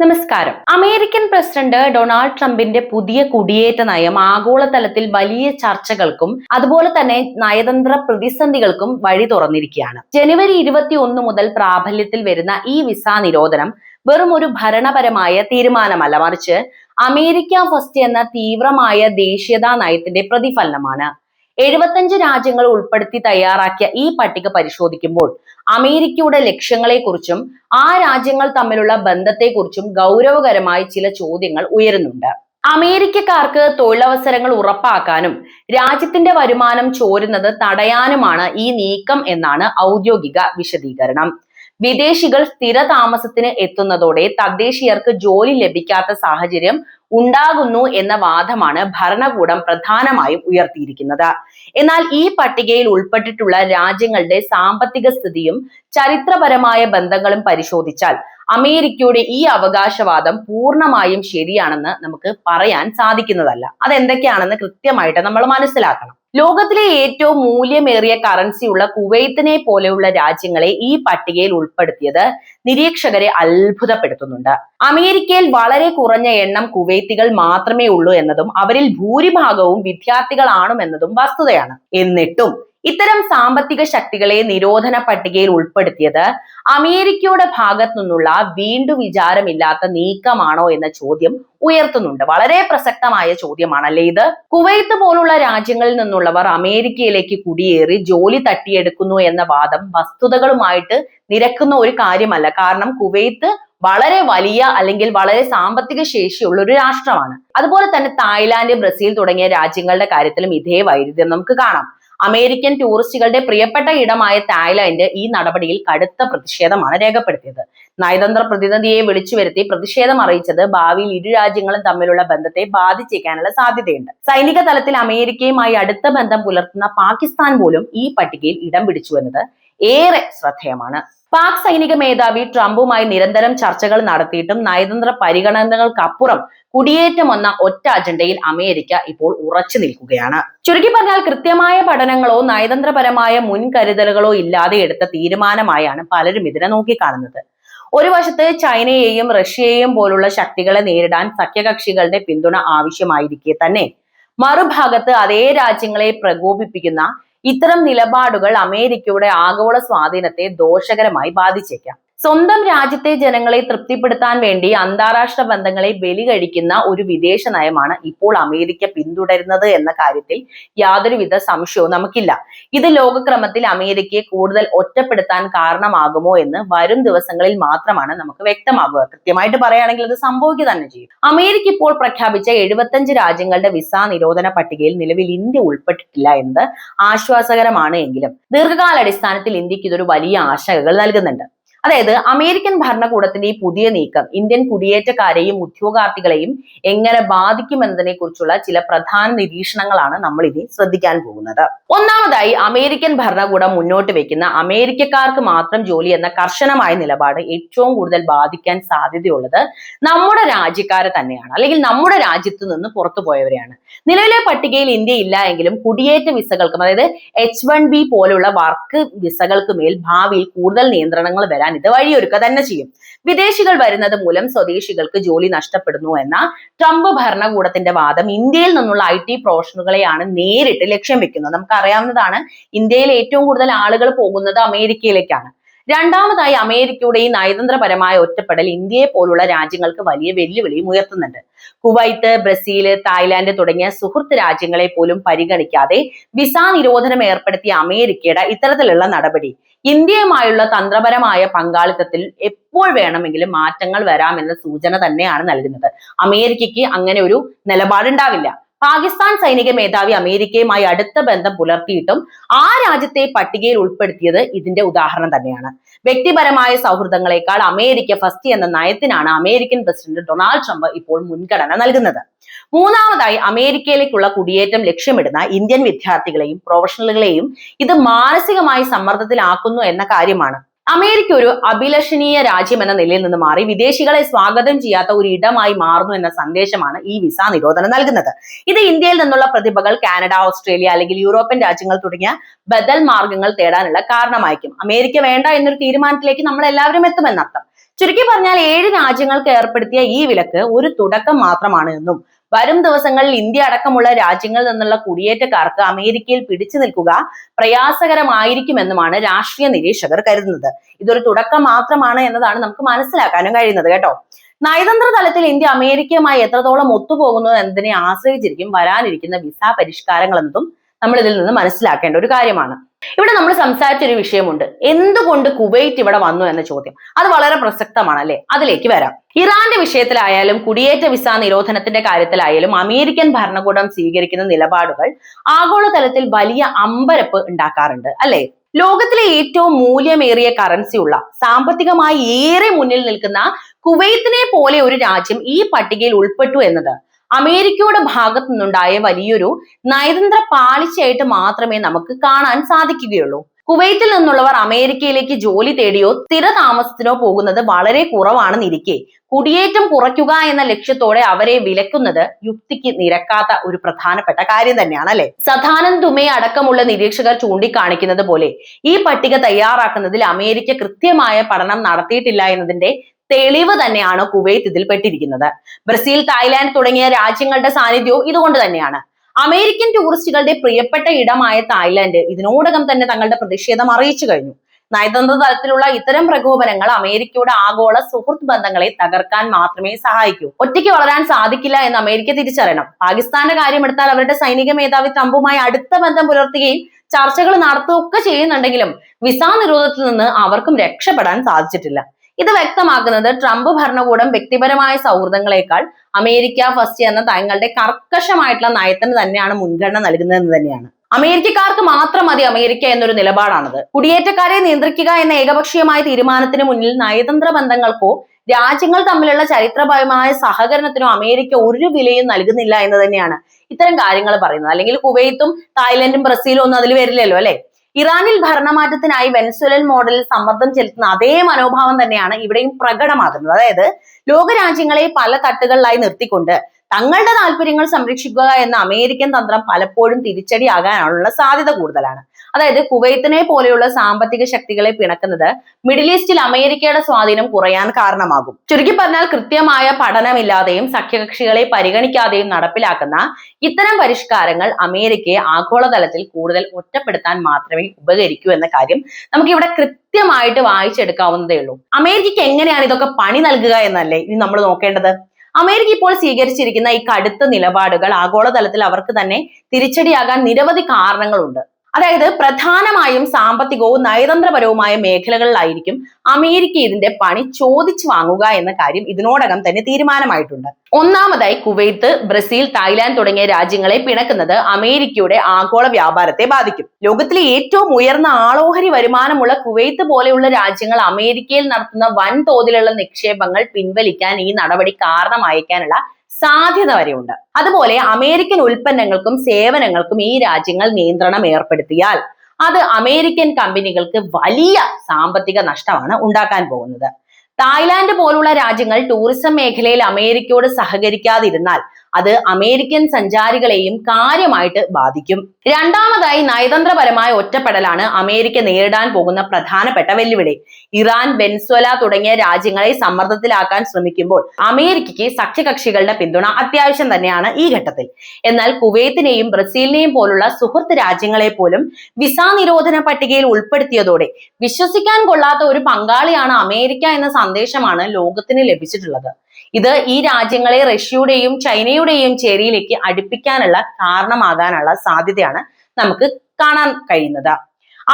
നമസ്കാരം. American president Donald ട്രംപിന്റെ പുതിയ കുടിയേറ്റ നയം ആഗോളതലത്തിൽ വലിയ ചർച്ചകൾക്കും അതുപോലെ തന്നെ നയതന്ത്ര പ്രതിസന്ധികൾക്കും വഴി തുറന്നിരിക്കുകയാണ്. ജനുവരി ഇരുപത്തി ഒന്ന് മുതൽ പ്രാബല്യത്തിൽ വരുന്ന ഈ വിസ നിരോധനം വെറും ഒരു ഭരണപരമായ തീരുമാനമല്ല മറിച്ച് അമേരിക്ക ഫസ്റ്റ് എന്ന തീവ്രമായ ദേശീയതാ നയത്തിന്റെ പ്രതിഫലനമാണ്. എഴുപത്തഞ്ച് രാജ്യങ്ങൾ ഉൾപ്പെടുത്തി തയ്യാറാക്കിയ ഈ പട്ടിക പരിശോധിക്കുമ്പോൾ അമേരിക്കയുടെ ലക്ഷ്യങ്ങളെക്കുറിച്ചും ആ രാജ്യങ്ങൾ തമ്മിലുള്ള ബന്ധത്തെക്കുറിച്ചും ഗൗരവകരമായി ചില ചോദ്യങ്ങൾ ഉയരുന്നുണ്ട്. അമേരിക്കക്കാർക്ക് തൊഴിലവസരങ്ങൾ ഉറപ്പാക്കാനും രാജ്യത്തിന്റെ വരുമാനം ചോരുന്നത് തടയാനുമാണ് ഈ നീക്കം എന്നാണ് ഔദ്യോഗിക വിശദീകരണം. വിദേശികൾ സ്ഥിര താമസത്തിന് എത്തുന്നതോടെ തദ്ദേശീയർക്ക് ജോലി ലഭിക്കാത്ത സാഹചര്യം ഉണ്ടാകുന്നു എന്ന വാദമാണ് ഭരണകൂടം പ്രധാനമായും ഉയർത്തിയിരിക്കുന്നത്. എന്നാൽ ഈ പട്ടികയിൽ ഉൾപ്പെട്ടിട്ടുള്ള രാജ്യങ്ങളുടെ സാമ്പത്തിക സ്ഥിതിയും ചരിത്രപരമായ ബന്ധങ്ങളും പരിശോധിച്ചാൽ അമേരിക്കയുടെ ഈ അവകാശവാദം പൂർണമായും ശരിയാണെന്ന് നമുക്ക് പറയാൻ സാധിക്കുന്നതല്ല. അതെന്തൊക്കെയാണെന്ന് കൃത്യമായിട്ട് നമ്മൾ മനസ്സിലാക്കണം. ലോകത്തിലെ ഏറ്റവും മൂല്യമേറിയ കറൻസിയുള്ള കുവൈത്തിനെ പോലെയുള്ള രാജ്യങ്ങളെ ഈ പട്ടികയിൽ ഉൾപ്പെടുത്തിയത് നിരീക്ഷകരെ അത്ഭുതപ്പെടുത്തുന്നുണ്ട്. അമേരിക്കയിൽ വളരെ കുറഞ്ഞ എണ്ണം കുവൈത്തികൾ മാത്രമേ ഉള്ളൂ എന്നതും അവരിൽ ഭൂരിഭാഗവും വിദ്യാർത്ഥികളാണുമെന്നതും വസ്തുതയാണ്. എന്നിട്ടും ഇത്തരം സാമ്പത്തിക ശക്തികളെ നിരോധന പട്ടികയിൽ ഉൾപ്പെടുത്തിയത് അമേരിക്കയുടെ ഭാഗത്തു നിന്നുള്ള വീണ്ടും വിചാരമില്ലാത്ത നീക്കമാണോ എന്ന ചോദ്യം ഉയർത്തുന്നുണ്ട്. വളരെ പ്രസക്തമായ ചോദ്യമാണല്ലേ ഇത്? കുവൈത്ത് പോലുള്ള രാജ്യങ്ങളിൽ നിന്നുള്ളവർ അമേരിക്കയിലേക്ക് കുടിയേറി ജോലി തട്ടിയെടുക്കുന്നു എന്ന വാദം വസ്തുതകളുമായിട്ട് നിരക്കുന്ന ഒരു കാര്യമല്ല. കാരണം കുവൈത്ത് വളരെ വലിയ അല്ലെങ്കിൽ വളരെ സാമ്പത്തിക ശേഷിയുള്ള ഒരു രാഷ്ട്രമാണ്. അതുപോലെ തന്നെ തായ്ലാന്റ് ബ്രസീൽ തുടങ്ങിയ രാജ്യങ്ങളുടെ കാര്യത്തിലും ഇതേ വൈരുദ്ധ്യം നമുക്ക് കാണാം. അമേരിക്കൻ ടൂറിസ്റ്റുകളുടെ പ്രിയപ്പെട്ട ഇടമായ തായ്ലാന്റ് ഈ നടപടിയിൽ കടുത്ത പ്രതിഷേധമാണ് രേഖപ്പെടുത്തിയത്. നയതന്ത്ര പ്രതിനിധിയെ വിളിച്ചു വരുത്തി പ്രതിഷേധം അറിയിച്ചത് ഭാവിയിൽ ഇരു രാജ്യങ്ങളും തമ്മിലുള്ള ബന്ധത്തെ ബാധിച്ചേക്കാനുള്ള സാധ്യതയുണ്ട്. സൈനിക തലത്തിൽ അമേരിക്കയുമായി അടുത്ത ബന്ധം പുലർത്തുന്ന പാകിസ്ഥാൻ പോലും ഈ പട്ടികയിൽ ഇടം പിടിച്ചു എന്നത് ഏറെ ശ്രദ്ധേയമാണ്. പാക് സൈനിക മേധാവി ട്രംപുമായി നിരന്തരം ചർച്ചകൾ നടത്തിയിട്ടും നയതന്ത്ര പരിഗണനകൾക്കപ്പുറം കുടിയേറ്റം വന്ന ഒറ്റ അജണ്ടയിൽ അമേരിക്ക ഇപ്പോൾ ഉറച്ചു നിൽക്കുകയാണ്. ചുരുക്കി പറഞ്ഞാൽ കൃത്യമായ പഠനങ്ങളോ നയതന്ത്രപരമായ മുൻകരുതലുകളോ ഇല്ലാതെ എടുത്ത തീരുമാനമായാണ് പലരും ഇതിനെ നോക്കിക്കാണുന്നത്. ഒരു വശത്ത് ചൈനയെയും റഷ്യയെയും പോലുള്ള ശക്തികളെ നേരിടാൻ സഖ്യകക്ഷികളുടെ പിന്തുണ ആവശ്യമായിരിക്കെ തന്നെ മറുഭാഗത്ത് അതേ രാജ്യങ്ങളെ പ്രകോപിപ്പിക്കുന്ന ഇത്തരം നിലപാടുകൾ അമേരിക്കയുടെ ആഗോള സ്വാധീനത്തെ ദോഷകരമായി ബാധിച്ചേക്കാം. സ്വന്തം രാജ്യത്തെ ജനങ്ങളെ തൃപ്തിപ്പെടുത്താൻ വേണ്ടി അന്താരാഷ്ട്ര ബന്ധങ്ങളെ ബലി കഴിക്കുന്ന ഒരു വിദേശ നയമാണ് ഇപ്പോൾ അമേരിക്ക പിന്തുടരുന്നത് എന്ന കാര്യത്തിൽ യാതൊരുവിധ സംശയവും നമുക്കില്ല. ഇത് ലോകക്രമത്തിൽ അമേരിക്കയെ കൂടുതൽ ഒറ്റപ്പെടുത്താൻ കാരണമാകുമോ എന്ന് വരും ദിവസങ്ങളിൽ മാത്രമാണ് നമുക്ക് വ്യക്തമാകുക കൃത്യമായിട്ട് പറയുകയാണെങ്കിൽ അത് സംഭവിക്കുക തന്നെ ചെയ്യും. അമേരിക്ക ഇപ്പോൾ പ്രഖ്യാപിച്ച എഴുപത്തഞ്ച് രാജ്യങ്ങളുടെ വിസ നിരോധന പട്ടികയിൽ നിലവിൽ ഇന്ത്യ ഉൾപ്പെട്ടിട്ടില്ല എന്ന് ആശ്വാസകരമാണ് എങ്കിലും ദീർഘകാലാടിസ്ഥാനത്തിൽ ഇന്ത്യയ്ക്ക് ഇതൊരു വലിയ ആശങ്കകൾ നൽകുന്നുണ്ട്. അതായത് അമേരിക്കൻ ഭരണകൂടത്തിന്റെ ഈ പുതിയ നീക്കം ഇന്ത്യൻ കുടിയേറ്റക്കാരെയും ഉദ്യോഗാർത്ഥികളെയും എങ്ങനെ ബാധിക്കുമെന്നതിനെ കുറിച്ചുള്ള ചില പ്രധാന നിരീക്ഷണങ്ങളാണ് നമ്മൾ ഇനി ശ്രദ്ധിക്കാൻ പോകുന്നത്. ഒന്നാമതായി അമേരിക്കൻ ഭരണകൂടം മുന്നോട്ട് വെക്കുന്ന അമേരിക്കക്കാർക്ക് മാത്രം ജോലി എന്ന കർശനമായ നിലപാട് ഏറ്റവും കൂടുതൽ ബാധിക്കാൻ സാധ്യതയുള്ളത് നമ്മുടെ രാജ്യക്കാരെ തന്നെയാണ്. അല്ലെങ്കിൽ നമ്മുടെ രാജ്യത്ത് നിന്ന് പുറത്തു പോയവരെയാണ്. നിലവിലെ പട്ടികയിൽ ഇന്ത്യ ഇല്ല എങ്കിലും കുടിയേറ്റ വിസകൾക്കും അതായത് എച്ച് വൺ ബി പോലുള്ള വർക്ക് വിസകൾക്ക് മേൽ ഭാവിയിൽ കൂടുതൽ നിയന്ത്രണങ്ങൾ വരാൻ ഇത് വഴിയൊരുക്കുക തന്നെ ചെയ്യും. വിദേശികൾ വരുന്നത് മൂലം സ്വദേശികൾക്ക് ജോലി നഷ്ടപ്പെടുന്നു എന്ന ട്രംപ് ഭരണകൂടത്തിന്റെ വാദം ഇന്ത്യയിൽ നിന്നുള്ള ഐ ടി പ്രൊഫഷണലുകളെയാണ് നേരിട്ട് ലക്ഷ്യം വെക്കുന്നത്. നമുക്കറിയാവുന്നതാണ് ഇന്ത്യയിൽ ഏറ്റവും കൂടുതൽ ആളുകൾ പോകുന്നത് അമേരിക്കയിലേക്കാണ്. രണ്ടാമതായി അമേരിക്കയുടെ ഈ നയതന്ത്രപരമായ ഒറ്റപ്പെടൽ ഇന്ത്യയെ പോലുള്ള രാജ്യങ്ങൾക്ക് വലിയ വെല്ലുവിളിയും ഉയർത്തുന്നുണ്ട്. കുവൈത്ത് ബ്രസീൽ തായ്ലാന്റ് തുടങ്ങിയ സുഹൃത്ത് രാജ്യങ്ങളെ പോലും പരിഗണിക്കാതെ വിസ നിരോധനം ഏർപ്പെടുത്തിയ അമേരിക്കയുടെ ഇത്തരത്തിലുള്ള നടപടി ഇന്ത്യയുമായുള്ള തന്ത്രപരമായ പങ്കാളിത്തത്തിൽ എപ്പോൾ വേണമെങ്കിലും മാറ്റങ്ങൾ വരാമെന്ന സൂചന തന്നെയാണ് നൽകുന്നത്. അമേരിക്കയ്ക്ക് അങ്ങനെ ഒരു നിലപാടുണ്ടാവില്ല. പാകിസ്ഥാൻ സൈനിക മേധാവി അമേരിക്കയുമായി അടുത്ത ബന്ധം പുലർത്തിയിട്ടും ആ രാജ്യത്തെ പട്ടികയിൽ ഉൾപ്പെടുത്തിയത് ഇതിന്റെ ഉദാഹരണം തന്നെയാണ്. വ്യക്തിപരമായ സൗഹൃദങ്ങളെക്കാൾ അമേരിക്ക ഫസ്റ്റ് എന്ന നയത്തിനാണ് അമേരിക്കൻ പ്രസിഡന്റ് ഡൊണാൾഡ് ട്രംപ് ഇപ്പോൾ മുൻഗണന നൽകുന്നത്. മൂന്നാമതായി അമേരിക്കയിലേക്കുള്ള കുടിയേറ്റം ലക്ഷ്യമിടുന്ന ഇന്ത്യൻ വിദ്യാർത്ഥികളെയും പ്രൊഫഷണലുകളെയും ഇത് മാനസികമായി സമ്മർദ്ദത്തിലാക്കുന്നു എന്ന കാര്യമാണ്. അമേരിക്ക ഒരു അഭിലഷണീയ രാജ്യം എന്ന നിലയിൽ നിന്ന് മാറി വിദേശികളെ സ്വാഗതം ചെയ്യാത്ത ഒരു ഇടമായി മാറുന്നു എന്ന സന്ദേശമാണ് ഈ വിസ നിരോധനം നൽകുന്നത്. ഇത് ഇന്ത്യയിൽ നിന്നുള്ള പ്രതിഭകൾ കാനഡ ഓസ്ട്രേലിയ അല്ലെങ്കിൽ യൂറോപ്യൻ രാജ്യങ്ങൾ തുടങ്ങിയ ബദൽ മാർഗങ്ങൾ തേടാനുള്ള കാരണമായിരിക്കും. അമേരിക്ക വേണ്ട എന്നൊരു തീരുമാനത്തിലേക്ക് നമ്മൾ എല്ലാവരും എത്തുമെന്നർത്ഥം. ചുരുക്കി പറഞ്ഞാൽ ഏഴ് രാജ്യങ്ങൾക്ക് ഏർപ്പെടുത്തിയ ഈ വിലക്ക് ഒരു തുടക്കം മാത്രമാണ് എന്നും വരും ദിവസങ്ങളിൽ ഇന്ത്യ അടക്കമുള്ള രാജ്യങ്ങളിൽ നിന്നുള്ള കുടിയേറ്റക്കാർക്ക് അമേരിക്കയിൽ പിടിച്ചു നിൽക്കുക പ്രയാസകരമായിരിക്കുമെന്നുമാണ് രാഷ്ട്രീയ നിരീക്ഷകർ കരുതുന്നത്. ഇതൊരു തുടക്കം മാത്രമാണ് എന്നതാണ് നമുക്ക് മനസ്സിലാക്കാനും കഴിയുന്നത് കേട്ടോ. നയതന്ത്ര തലത്തിൽ ഇന്ത്യ അമേരിക്കയുമായി എത്രത്തോളം ഒത്തുപോകുന്നു എന്നതിനെ ആശ്രയിച്ചിരിക്കും വരാനിരിക്കുന്ന വിസ പരിഷ്കാരങ്ങൾ എന്നതും നമ്മൾ ഇതിൽ നിന്ന് മനസ്സിലാക്കേണ്ട ഒരു കാര്യമാണ്. ഇവിടെ നമ്മൾ സംസാരിച്ചൊരു വിഷയമുണ്ട്. എന്തുകൊണ്ട് കുവൈറ്റ് ഇവിടെ വന്നു എന്ന ചോദ്യം. അത് വളരെ പ്രസക്തമാണ് അല്ലെ അതിലേക്ക് വരാം. ഇറാന്റെ വിഷയത്തിലായാലും കുടിയേറ്റ വിസ നിരോധനത്തിന്റെ കാര്യത്തിലായാലും അമേരിക്കൻ ഭരണകൂടം സ്വീകരിക്കുന്ന നിലപാടുകൾ ആഗോളതലത്തിൽ വലിയ അമ്പരപ്പ് ഉണ്ടാക്കാറുണ്ട് അല്ലെ? ലോകത്തിലെ ഏറ്റവും മൂല്യമേറിയ കറൻസി ഉള്ള സാമ്പത്തികമായി ഏറെ മുന്നിൽ നിൽക്കുന്ന കുവൈത്തിനെ പോലെ ഒരു രാജ്യം ഈ പട്ടികയിൽ ഉൾപ്പെട്ടു എന്നത് അമേരിക്കയുടെ ഭാഗത്തു നിന്നുണ്ടായ വലിയൊരു നയതന്ത്ര പാളിച്ചയായിട്ട് മാത്രമേ നമുക്ക് കാണാൻ സാധിക്കുകയുള്ളൂ. കുവൈത്തിൽ നിന്നുള്ളവർ അമേരിക്കയിലേക്ക് ജോലി തേടിയോ സ്ഥിരതാമസത്തിനോ പോകുന്നത് വളരെ കുറവാണെന്നിരിക്കെ. കുടിയേറ്റം കുറയ്ക്കുക എന്ന ലക്ഷ്യത്തോടെ അവരെ വിലക്കുന്നത് യുക്തിക്ക് നിരക്കാത്ത ഒരു പ്രധാനപ്പെട്ട കാര്യം തന്നെയാണ് അല്ലെ സദാനന്ദ് ദുമെ അടക്കമുള്ള നിരീക്ഷകർ ചൂണ്ടിക്കാണിക്കുന്നത് പോലെ ഈ പട്ടിക തയ്യാറാക്കുന്നതിൽ അമേരിക്ക കൃത്യമായ പഠനം നടത്തിയിട്ടില്ല എന്നതിന്റെ തെളിവ് തന്നെയാണ് കുവൈത്ത് ഇതിൽ പെട്ടിരിക്കുന്നത്. ബ്രസീൽ തായ്ലാന്റ് തുടങ്ങിയ രാജ്യങ്ങളുടെ സാന്നിധ്യവും ഇതുകൊണ്ട് തന്നെയാണ്. അമേരിക്കൻ ടൂറിസ്റ്റുകളുടെ പ്രിയപ്പെട്ട ഇടമായ തായ്ലാന്റ് ഇതിനോടകം തന്നെ തങ്ങളുടെ പ്രതിഷേധം അറിയിച്ചു കഴിഞ്ഞു. നയതന്ത്ര തലത്തിലുള്ള ഇത്തരം പ്രകോപനങ്ങൾ അമേരിക്കയുടെ ആഗോള സുഹൃത്ത് ബന്ധങ്ങളെ തകർക്കാൻ മാത്രമേ സഹായിക്കൂ. ഒറ്റയ്ക്ക് വളരാൻ സാധിക്കില്ല എന്ന് അമേരിക്ക തിരിച്ചറിയണം. പാകിസ്ഥാന്റെ കാര്യമെടുത്താൽ അവരുടെ സൈനിക മേധാവി തമ്പുമായി അടുത്ത ബന്ധം പുലർത്തുകയും ചർച്ചകൾ നടത്തുകയൊക്കെ ചെയ്യുന്നുണ്ടെങ്കിലും വിസ നിരോധത്തിൽ നിന്ന് അവർക്കും രക്ഷപ്പെടാൻ സാധിച്ചിട്ടില്ല. ഇത് വ്യക്തമാക്കുന്നത് ട്രംപ് ഭരണകൂടം വ്യക്തിപരമായ സൗഹൃദങ്ങളെക്കാൾ അമേരിക്ക ഫസ്റ്റ് എന്ന തങ്ങളുടെ കർക്കശമായിട്ടുള്ള നയത്തിന് തന്നെയാണ് മുൻഗണന നൽകുന്നതെന്ന് തന്നെയാണ്. അമേരിക്കക്കാർക്ക് മാത്രം മതി അമേരിക്ക എന്നൊരു നിലപാടാണത്. കുടിയേറ്റക്കാരെ നിയന്ത്രിക്കുക എന്ന ഏകപക്ഷീയമായ തീരുമാനത്തിന് മുന്നിൽ നയതന്ത്ര ബന്ധങ്ങൾക്കോ രാജ്യങ്ങൾ തമ്മിലുള്ള ചരിത്രപരമായ സഹകരണത്തിനോ അമേരിക്ക ഒരു വിലയും നൽകുന്നില്ല എന്ന് തന്നെയാണ് ഇത്തരം കാര്യങ്ങൾ പറയുന്നത്. അല്ലെങ്കിൽ കുവൈത്തും തായ്ലൻഡും ബ്രസീലും ഒന്നും അതിൽ വരില്ലല്ലോ അല്ലെ? ഇറാനിൽ ഭരണമാറ്റത്തിനായി വെനസ്വലൻ മോഡലിൽ സമ്മർദ്ദം ചെലുത്തുന്ന അതേ മനോഭാവം തന്നെയാണ് ഇവിടെയും പ്രകടമാകുന്നത്. അതായത് ലോകരാജ്യങ്ങളെ പല തട്ടുകളിലായി നിർത്തിക്കൊണ്ട് തങ്ങളുടെ താല്പര്യങ്ങൾ സംരക്ഷിക്കുക എന്ന അമേരിക്കൻ തന്ത്രം പലപ്പോഴും തിരിച്ചടിയാകാനുള്ള സാധ്യത കൂടുതലാണ്. അതായത് കുവൈത്തിനെ പോലെയുള്ള സാമ്പത്തിക ശക്തികളെ പിണക്കുന്നത് മിഡിൽ ഈസ്റ്റിൽ അമേരിക്കയുടെ സ്വാധീനം കുറയാൻ കാരണമാകും. ചുരുക്കി പറഞ്ഞാൽ കൃത്യമായ പഠനമില്ലാതെയും സഖ്യകക്ഷികളെ പരിഗണിക്കാതെയും നടപ്പിലാക്കുന്ന ഇത്തരം പരിഷ്കാരങ്ങൾ അമേരിക്കയെ ആഗോളതലത്തിൽ കൂടുതൽ ഒറ്റപ്പെടുത്താൻ മാത്രമേ ഉപകരിക്കൂ എന്ന കാര്യം നമുക്ക് ഇവിടെ കൃത്യമായിട്ട് വായിച്ചെടുക്കാവുന്നതേ ഉള്ളൂ. അമേരിക്കയ്ക്ക് എങ്ങനെയാണ് ഇതൊക്കെ പണി നൽകുക എന്നല്ലേ ഇനി നമ്മൾ നോക്കേണ്ടത്? അമേരിക്ക ഇപ്പോൾ സ്വീകരിച്ചിരിക്കുന്ന ഈ കടുത്ത നിലപാടുകൾ ആഗോളതലത്തിൽ അവർക്ക് തന്നെ തിരിച്ചടിയാകാൻ നിരവധി കാരണങ്ങളുണ്ട്. അതായത് പ്രധാനമായും സാമ്പത്തികവും നയതന്ത്രപരവുമായ മേഖലകളിലായിരിക്കും അമേരിക്ക ഇതിന്റെ പണി ചോദിച്ചു വാങ്ങുക എന്ന കാര്യം ഇതിനോടകം തന്നെ തീരുമാനമായിട്ടുണ്ട്. ഒന്നാമതായി കുവൈത്ത് ബ്രസീൽ തായ്ലാന്റ് തുടങ്ങിയ രാജ്യങ്ങളെ പിണക്കുന്നത് അമേരിക്കയുടെ ആഗോള വ്യാപാരത്തെ ബാധിക്കും. ലോകത്തിലെ ഏറ്റവും ഉയർന്ന ആളോഹരി വരുമാനമുള്ള കുവൈത്ത് പോലെയുള്ള രാജ്യങ്ങൾ അമേരിക്കയിൽ നടത്തുന്ന വൻതോതിലുള്ള നിക്ഷേപങ്ങൾ പിൻവലിക്കാൻ ഈ നടപടി കാരണമായേക്കാനുള്ള സാധ്യത വരെയുണ്ട്. അതുപോലെ അമേരിക്കൻ ഉൽപ്പന്നങ്ങൾക്കും സേവനങ്ങൾക്കും ഈ രാജ്യങ്ങൾ നിയന്ത്രണം ഏർപ്പെടുത്തിയാൽ അത് അമേരിക്കൻ കമ്പനികൾക്ക് വലിയ സാമ്പത്തിക നഷ്ടമാണ് ഉണ്ടാക്കാൻ പോകുന്നത്. തായ്ലാന്റ് പോലുള്ള രാജ്യങ്ങൾ ടൂറിസം മേഖലയിൽ അമേരിക്കയോട് സഹകരിക്കാതിരുന്നാൽ അത് അമേരിക്കൻ സഞ്ചാരികളെയും കാര്യമായിട്ട് ബാധിക്കും. രണ്ടാമതായി നയതന്ത്രപരമായ ഒറ്റപ്പെടലാണ് അമേരിക്ക നേരിടാൻ പോകുന്ന പ്രധാനപ്പെട്ട വെല്ലുവിളി. ഇറാൻ വെൻസ്വല തുടങ്ങിയ രാജ്യങ്ങളെ സമ്മർദ്ദത്തിലാക്കാൻ ശ്രമിക്കുമ്പോൾ അമേരിക്കയ്ക്ക് സഖ്യകക്ഷികളുടെ പിന്തുണ അത്യാവശ്യം തന്നെയാണ് ഈ ഘട്ടത്തിൽ. എന്നാൽ കുവൈത്തിനെയും ബ്രസീലിനെയും പോലുള്ള സുഹൃത്ത് രാജ്യങ്ങളെ പോലും വിസാ നിരോധന പട്ടികയിൽ ഉൾപ്പെടുത്തിയതോടെ വിശ്വസിക്കാൻ കൊള്ളാത്ത ഒരു പങ്കാളിയാണ് അമേരിക്ക എന്ന സന്ദേശമാണ് ലോകത്തിന് ലഭിച്ചിട്ടുള്ളത്. ഇത് ഈ രാജ്യങ്ങളെ റഷ്യയുടെയും ചൈനയുടെയും ചേരിയിലേക്ക് അടുപ്പിക്കാനുള്ള കാരണമാകാനുള്ള സാധ്യതയാണ് നമുക്ക് കാണാൻ കഴിയുന്നത്.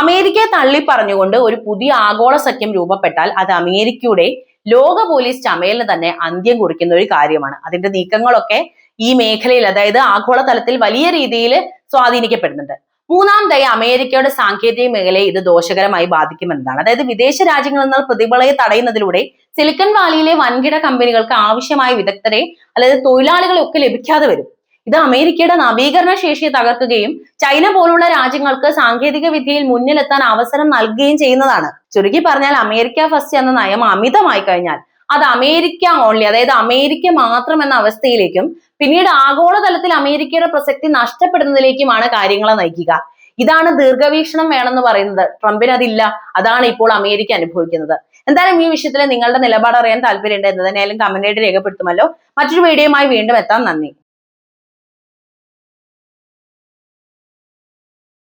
അമേരിക്കയെ തള്ളി പറഞ്ഞുകൊണ്ട് ഒരു പുതിയ ആഗോള സഖ്യം രൂപപ്പെട്ടാൽ അത് അമേരിക്കയുടെ ലോക പോലീസ് ചമയലിന് തന്നെ അന്ത്യം കുറിക്കുന്ന ഒരു കാര്യമാണ്. അതിന്റെ നീക്കങ്ങളൊക്കെ ഈ മേഖലയിൽ അതായത് ആഗോള തലത്തിൽ വലിയ രീതിയിൽ സ്വാധീനിക്കപ്പെടുന്നുണ്ട്. മൂന്നാമതായി അമേരിക്കയുടെ സാങ്കേതിക മേഖലയെ ഇത് ദോഷകരമായി ബാധിക്കുമെന്നതാണ്. അതായത് വിദേശ രാജ്യങ്ങളിൽ നിന്നുള്ള പ്രതിഭകളെ തടയുന്നതിലൂടെ സിലിക്കൺ വാലിയിലെ വൻകിട കമ്പനികൾക്ക് ആവശ്യമായ വിദഗ്ധരെ അതായത് തൊഴിലാളികളെ ഒക്കെ ലഭിക്കാതെ വരും. ഇത് അമേരിക്കയുടെ നവീകരണ ശേഷിയെ തകർക്കുകയും ചൈന പോലുള്ള രാജ്യങ്ങൾക്ക് സാങ്കേതിക വിദ്യയിൽ മുന്നിലെത്താൻ അവസരം നൽകുകയും ചെയ്യുന്നതാണ്. ചുരുക്കി പറഞ്ഞാൽ അമേരിക്ക ഫസ്റ്റ് എന്ന നയം അമിതമായി കഴിഞ്ഞാൽ അത് അമേരിക്ക ഓൺലി അതായത് അമേരിക്ക മാത്രം എന്ന അവസ്ഥയിലേക്കും പിന്നീട് ആഗോളതലത്തിൽ അമേരിക്കയുടെ പ്രസക്തി നഷ്ടപ്പെടുന്നതിലേക്കുമാണ് കാര്യങ്ങളെ നയിക്കുക. ഇതാണ് ദീർഘവീക്ഷണം വേണമെന്ന് പറയുന്നത്. ട്രംപിന് അതില്ല. അതാണ് ഇപ്പോൾ അമേരിക്ക അനുഭവിക്കുന്നത്. എന്തായാലും ഈ വിഷയത്തിൽ നിങ്ങളുടെ നിലപാട് അറിയാൻ താല്പര്യമുണ്ട് എന്ന് തന്നെയായാലും കമന്റ് ആയിട്ട് രേഖപ്പെടുത്തുമല്ലോ. മറ്റൊരു വീഡിയോയുമായി വീണ്ടും എത്താം. നന്ദി.